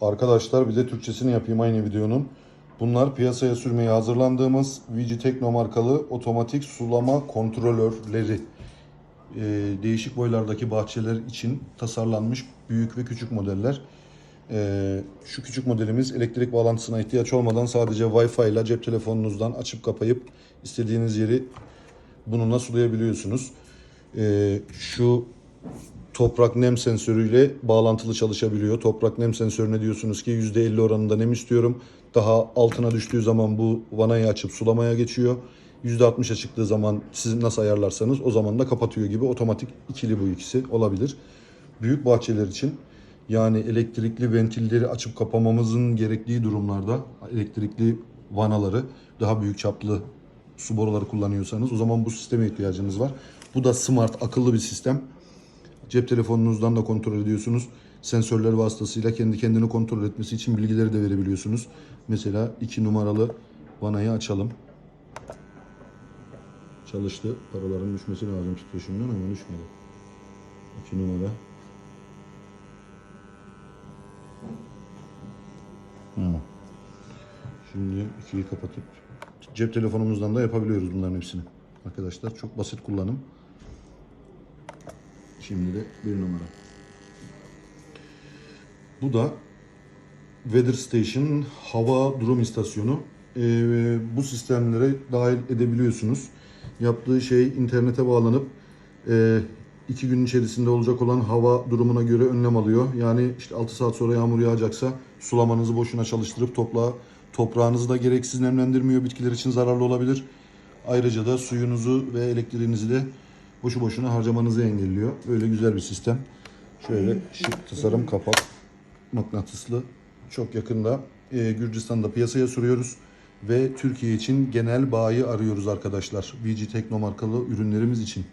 Arkadaşlar bir de Türkçesini yapayım aynı videonun. Bunlar piyasaya sürmeye hazırlandığımız VG Tekno markalı otomatik sulama kontrolörleri. Ee, değişik boylardaki bahçeler için tasarlanmış büyük ve küçük modeller. Ee, şu küçük modelimiz elektrik bağlantısına ihtiyaç olmadan sadece Wi-Fi ile cep telefonunuzdan açıp kapayıp istediğiniz yeri bununla sulayabiliyorsunuz. Ee, şu toprak nem sensörüyle bağlantılı çalışabiliyor. Toprak nem sensörüne diyorsunuz ki %50 oranında nem istiyorum. Daha altına düştüğü zaman bu vanayı açıp sulamaya geçiyor. %60'a çıktığı zaman siz nasıl ayarlarsanız o zaman da kapatıyor gibi otomatik ikili bu ikisi olabilir. Büyük bahçeler için yani elektrikli ventilleri açıp kapamamızın gerektiği durumlarda elektrikli vanaları daha büyük çaplı su boruları kullanıyorsanız o zaman bu sisteme ihtiyacınız var. Bu da smart akıllı bir sistem. Cep telefonunuzdan da kontrol ediyorsunuz. Sensörler vasıtasıyla kendi kendini kontrol etmesi için bilgileri de verebiliyorsunuz. Mesela 2 numaralı vanayı açalım. Çalıştı. Paraların düşmesi lazım titreşimden ama düşmedi. 2 numara. Şimdi ikiyi kapatıp cep telefonumuzdan da yapabiliyoruz bunların hepsini. Arkadaşlar çok basit kullanım. Şimdi de bir numara. Bu da Weather Station hava durum istasyonu. Ee, bu sistemlere dahil edebiliyorsunuz. Yaptığı şey internete bağlanıp e, iki gün içerisinde olacak olan hava durumuna göre önlem alıyor. Yani işte 6 saat sonra yağmur yağacaksa sulamanızı boşuna çalıştırıp toprağa, toprağınızı da gereksiz nemlendirmiyor. Bitkiler için zararlı olabilir. Ayrıca da suyunuzu ve elektriğinizi de boşu boşuna harcamanızı engelliyor. Böyle güzel bir sistem. Şöyle şık tasarım kapak mıknatıslı. Çok yakında e, Gürcistan'da piyasaya sürüyoruz. Ve Türkiye için genel bayi arıyoruz arkadaşlar. VG Tekno markalı ürünlerimiz için.